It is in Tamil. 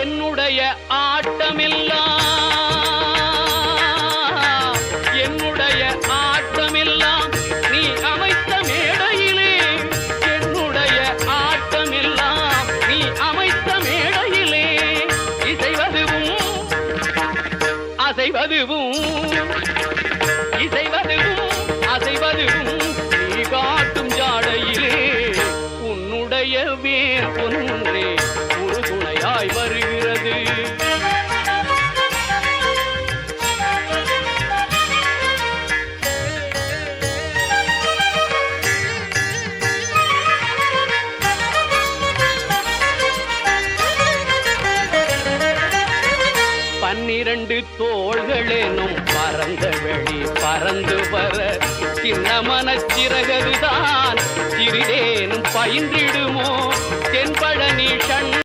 என்னுடைய ஆட்டமெல்லாம் என்னுடைய ஆட்டமெல்லாம் நீ அமைத்த மேடையிலே என்னுடைய ஆட்டமெல்லாம் நீ அமைத்த மேடையிலே இசைவதுவும் அசைவதுவும் இசைவதுவும் அசைவதுவும் நீ காட்டும் ஜாடையிலே உன்னுடைய வேர் ஒன்றே. பன்னிரண்டு தோள்களேனும் பறந்த வழி பறந்து வர சின்ன மனச்சிறகதுதான். சிறிதேனும் பயின்றிடுமோ தென்பழனி சண்ட